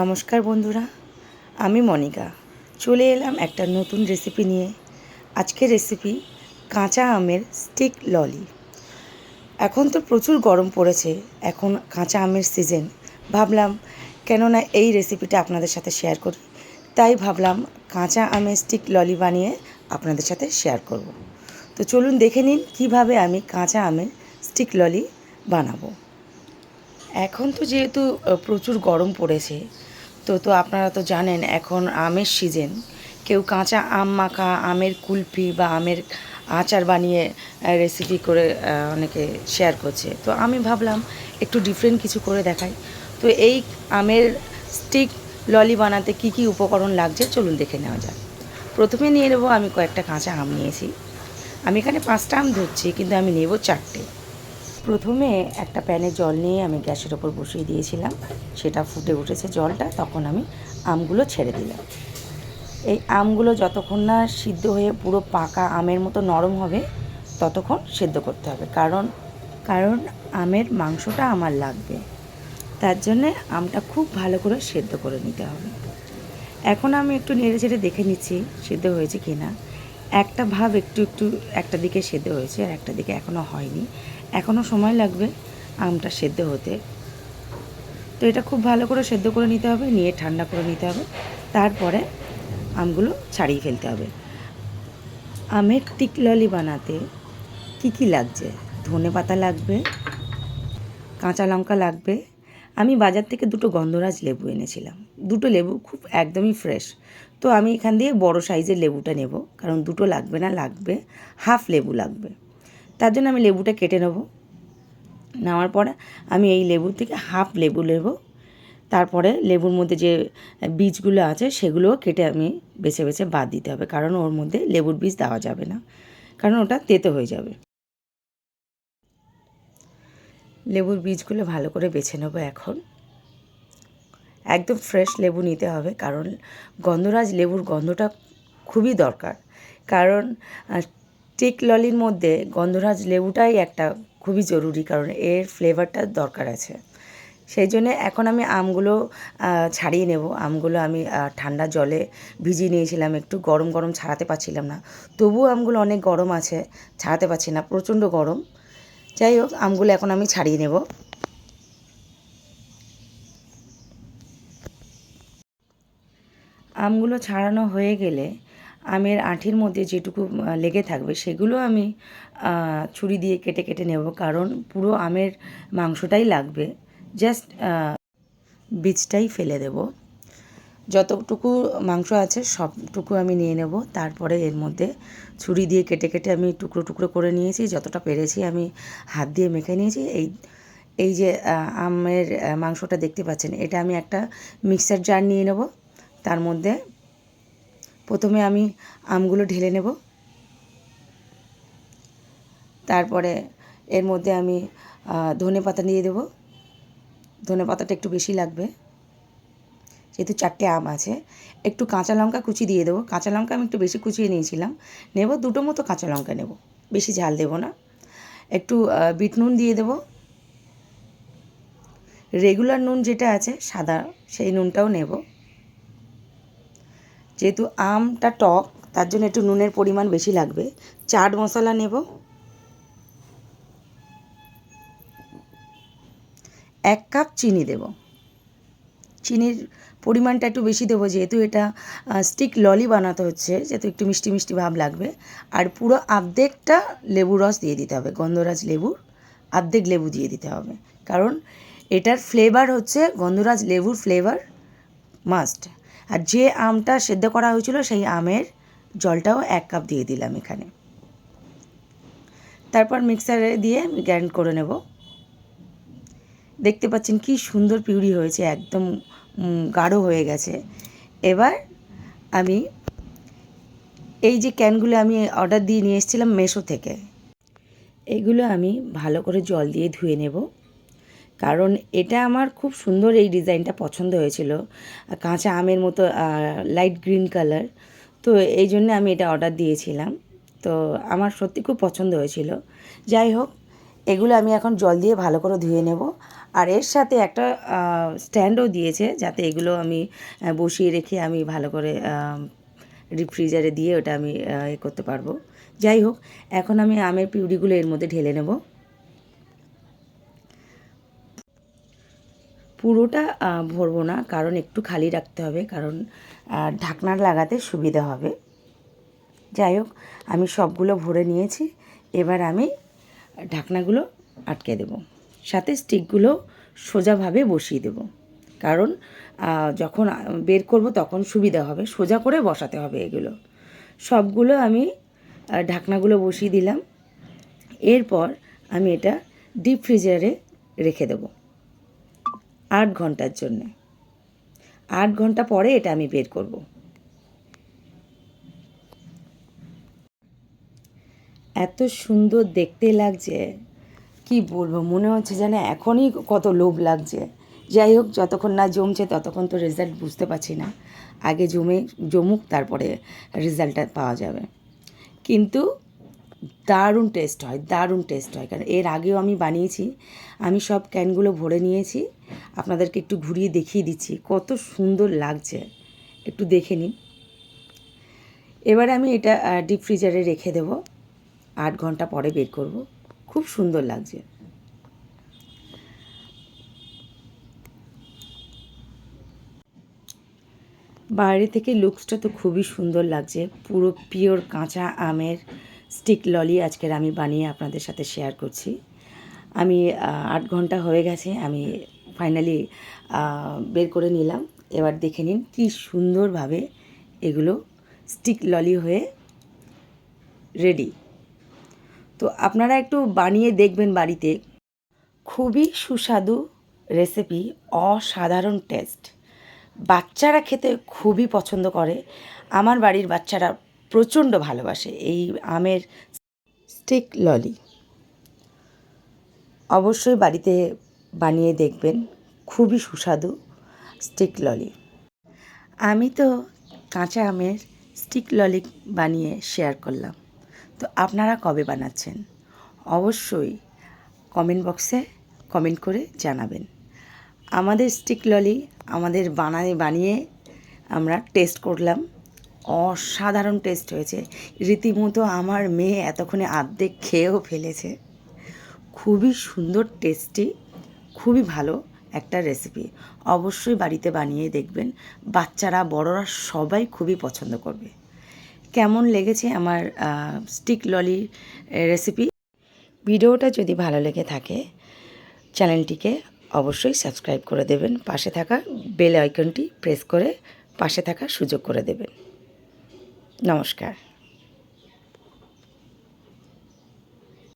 নমস্কার বন্ধুরা, আমি মনিকা। চলে এলাম একটা নতুন রেসিপি নিয়ে। আজকের রেসিপি কাঁচা আমের স্টিক ললি এখন তো প্রচুর গরম পড়েছে, এখন কাঁচা আমের সিজন ভাবলাম, কেননা এই রেসিপিটা আপনাদের সাথে শেয়ার করি। তাই ভাবলাম, কাঁচা আমের স্টিক ললি বানিয়ে আপনাদের সাথে শেয়ার করব। তো চলুন দেখে নিন, কীভাবে আমি কাঁচা আমের স্টিক ললি বানাবো। এখন তো যেহেতু প্রচুর গরম পড়েছে তো তো আপনারা তো জানেন, এখন আমের সিজন কেউ কাঁচা আম মাখা, আমের কুলফি বা আমের আচার বানিয়ে রেসিপি করে অনেকে শেয়ার করছে। তো আমি ভাবলাম একটু ডিফারেন্ট কিছু করে দেখাই। তো এই আমের স্টিক ললি বানাতে কি কি উপকরণ লাগছে চলুন দেখে নেওয়া যাক। প্রথমে নিয়ে নেব আমি কয়েকটা কাঁচা আম নিয়েছি। আমি এখানে পাঁচটা আম ধরছি, কিন্তু আমি নেব চারটে। প্রথমে একটা প্যানে জল নিয়ে আমি গ্যাসের ওপর বসিয়ে দিয়েছিলাম। সেটা ফুটে উঠেছে জলটা, তখন আমি আমগুলো ছেড়ে দিলাম। এই আমগুলো যতক্ষণ না সিদ্ধ হয়ে পুরো পাকা আমের মতো নরম হবে, ততক্ষণ সেদ্ধ করতে হবে। কারণ কারণ আমের মাংসটা আমার লাগবে। তার জন্যে আমটা খুব ভালো করে সেদ্ধ করে নিতে হবে। এখন আমি একটু নেড়ে চেড়ে দেখে নিচ্ছি সেদ্ধ হয়েছে কি না একটা ভাব একটু একটু, একটা দিকে সেদ্ধ হয়েছে আর একটা দিকে এখনও হয়নি। এখনও সময় লাগবে আমটা সেদ্ধ হতে। তো এটা খুব ভালো করে সেদ্ধ করে নিতে হবে, নিয়ে ঠান্ডা করে নিতে হবে। তারপরে আমগুলো ছাড়িয়ে ফেলতে হবে। আমের টিকললি বানাতে কি কি লাগছে? ধনে পাতা লাগবে, কাঁচা লঙ্কা লাগবে। আমি বাজার থেকে দুটো গন্ধরাজ লেবু এনেছিলাম। দুটো লেবু খুব একদমই ফ্রেশ। তো আমি এখান দিয়ে বড় সাইজের লেবুটা নেব, কারণ দুটো লাগবে না, লাগবে হাফ লেবু লাগবে। তার জন্য আমি লেবুটা কেটে নেব। নেওয়ার পরে আমি এই লেবুর থেকে হাফ লেবু নেব। তারপরে লেবুর মধ্যে যে বীজগুলো আছে সেগুলোও কেটে আমি বেছে বেছে বাদ দিতে হবে, কারণ ওর মধ্যে লেবুর বীজ দেওয়া যাবে না, কারণ ওটা তেতো হয়ে যাবে। লেবুর বীজগুলো ভালো করে বেছে নেব এখন। একদম ফ্রেশ লেবু নিতে হবে, কারণ গন্ধরাজ লেবুর গন্ধটা খুবই দরকার। কারণ আহ, টিক ললির মধ্যে গন্ধরাজ লেবুটাই একটা খুবই জরুরি কারণ এর ফ্লেভারটা দরকার আছে। সেই জন্য এখন আমি আমগুলো ছাড়িয়ে নেব। আমগুলো আমি ঠান্ডা জলে ভিজিয়ে নিয়েছিলাম। একটু গরম গরম ছাড়াতে পারছিলাম না। তবুও আমগুলো অনেক গরম আছে ছাড়াতে পারছি না প্রচণ্ড গরম। যাই হোক আমগুলো এখন আমি ছাড়িয়ে নেব। আমগুলো ছাড়ানো হয়ে গেলে আমের আঁঠির মধ্যে যেটুকু লেগে থাকবে সেগুলো আমি ছুরি দিয়ে কেটে কেটে নেব। কারণ পুরো আমের মাংসটাই লাগবে। জাস্ট বীজটাই ফেলে দেব। যতটুকু মাংস আছে সবটুকু আমি নিয়ে নেব। তারপরে এর মধ্যে ছুরি দিয়ে কেটে কেটে আমি টুকরো টুকরো করে নিয়েছি। যতটা পেরেছি আমি হাত দিয়ে মেখে নিয়েছি। এই এই যে আমের মাংসটা দেখতে পাচ্ছেন, এটা আমি একটা মিক্সার জার নিয়ে নেব। তার মধ্যে প্রথমে আমি আমগুলো ঢেলে নেব। তারপরে এর মধ্যে আমি ধনে পাতা দিয়ে দেবো। ধনে পাতাটা একটু বেশি লাগবে। যেহেতু চারটে আম আছে, একটু কাঁচা লঙ্কা কুচি দিয়ে দেবো। কাঁচা লঙ্কা আমি একটু বেশি কুচিয়ে নিয়েছিলাম। নেব দুটো মতো কাঁচা লঙ্কা নেব। বেশি ঝাল দেবো না। একটু বিট নুন দিয়ে দেবো। রেগুলার নুন যেটা আছে, সাদা, সেই নুনটাও নেব। যেহেতু আমটা টক, তার জন্য একটু নুনের পরিমাণ বেশি লাগবে। চাট মশলা নেব। এক কাপ চিনি দেব। চিনির পরিমাণটা একটু বেশি দেবো, যেহেতু এটা স্টিক ললি বানাতে হচ্ছে, যেহেতু একটু মিষ্টি মিষ্টি ভাব লাগবে। আর পুরো আর্ধেকটা লেবু রস দিয়ে দিতে হবে, গন্ধরাজ লেবুর আর্ধেক লেবু দিয়ে দিতে হবে। কারণ এটার ফ্লেভার হচ্ছে গন্ধরাজ লেবুর ফ্লেভার মাস্ট আর যে আমটা সেদ্ধ করা হয়েছিল, সেই আমের জলটাও এক কাপ দিয়ে দিলাম এখানে। তারপর মিক্সারে দিয়ে গ্রাইন্ড করে নেব। দেখতে পাচ্ছেন কি সুন্দর পিউরি হয়েছে, একদম গাঢ় হয়ে গেছে। এবার আমি এই যে ক্যানগুলো আমি অর্ডার দিয়ে নিয়ে এসেছিলাম মেশো থেকে, এগুলো আমি ভালো করে জল দিয়ে ধুয়ে নেব। কারণ এটা আমার খুব সুন্দর এই ডিজাইনটা পছন্দ হয়েছিল। কাঁচা আমের মতো লাইট গ্রিন কালার তো এই জন্য আমি এটা অর্ডার দিয়েছিলাম। তো আমার সত্যি খুব পছন্দ হয়েছিল। যাই হোক, এগুলো আমি এখন জল দিয়ে ভালো করে ধুয়ে নেব। আর এর সাথে একটা স্ট্যান্ডও দিয়েছে যাতে এগুলো আমি বসিয়ে রেখে আমি ভালো করে রিফ্রিজারে দিয়ে ওটা আমি এ করতে পারব। যাই হোক, এখন আমি আমের পিউরিগুলো এর মধ্যে ঢেলে নেব। পুরোটা ভরবো না। কারণ একটু খালি রাখতে হবে। কারণ আহ, ঢাকনার লাগাতে সুবিধা হবে। যাই হোক আমি সবগুলো ভরে নিয়েছি। এবার আমি ঢাকনাগুলো আটকে দেব। সাথে স্টিকগুলো সোজাভাবে বসিয়ে দেব। কারণ যখন বের করব তখন সুবিধা হবে। সোজা করে বসাতে হবে এগুলো। সবগুলো আমি ঢাকনাগুলো বসিয়ে দিলাম। এরপর আমি এটা ডিপ ফ্রিজারে রেখে দেবো। আট ঘণ্টার জন্যে। আট ঘণ্টা পরে এটা আমি বের করব। এত সুন্দর দেখতে লাগছে, কি বলব? মনে হচ্ছে যেন এখনই কত লোভ লাগছে। যাই হোক, যতক্ষণ না জমছে ততক্ষণ তো রেজাল্ট বুঝতে পারছি না। আগে জমে, জমুক, তারপরে রেজাল্টটা পাওয়া যাবে। কিন্তু দারুণ টেস্ট হয়, দারুণ টেস্ট হয়। কারণ এর আগেও আমি বানিয়েছি, আমি সব ক্যানগুলো ভরে নিয়েছি। আপনাদেরকে একটু ঘুরিয়ে দেখিয়ে দিচ্ছি, কত সুন্দর লাগছে। একটু দেখে নিন। এবার আমি এটা ডিপ ফ্রিজারে রেখে দেব। আট ঘণ্টা পরে বের করব। খুব সুন্দর লাগছে। বাইরে থেকে লুকসটা তো খুবই সুন্দর লাগছে। পুরো পিওর কাঁচা আমের স্টিক ললি আজকের আমি বানিয়ে আপনাদের সাথে শেয়ার করছি। আমি আট ঘণ্টা হয়ে গেছে, আমি ফাইনালি বের করে নিলাম। এবার দেখে নিন কি সুন্দরভাবে এগুলো স্টিক ললি হয়ে রেডি তো আপনারা একটু বানিয়ে দেখবেন বাড়িতে। খুবই সুস্বাদু রেসিপি অসাধারণ টেস্ট বাচ্চারা খেতে খুবই পছন্দ করে। আমার বাড়ির বাচ্চারা প্রচণ্ড ভালোবাসে এই আমের স্টিক ললি অবশ্যই বাড়িতে বানিয়ে দেখবেন, খুবই সুস্বাদু স্টিক ললি আমি তো কাঁচা আমের স্টিক ললি বানিয়ে শেয়ার করলাম। তো আপনারা কবে বানাচ্ছেন? অবশ্যই কমেন্ট বক্সে কমেন্ট করে জানাবেন। আমাদের স্টিক ললি আমাদের বানায়, বানিয়ে আমরা টেস্ট করলাম। অসাধারণ টেস্ট হয়েছে। রীতিমতো আমার মেয়ে এতক্ষণে আর্ধেক খেয়েও ফেলেছে। খুবই সুন্দর, টেস্টি, খুবই ভালো একটা রেসিপি অবশ্যই বাড়িতে বানিয়ে দেখবেন। বাচ্চারা, বড়রা সবাই খুবই পছন্দ করবে। কেমন লেগেছে আমার স্টিক ললি রেসিপি ভিডিওটা যদি ভালো লেগে থাকে, চ্যানেলটিকে অবশ্যই সাবস্ক্রাইব করে দেবেন। পাশে থাকা বেল আইকনটি প্রেস করে পাশে থাকার সুযোগ করে দেবেন। নমস্কার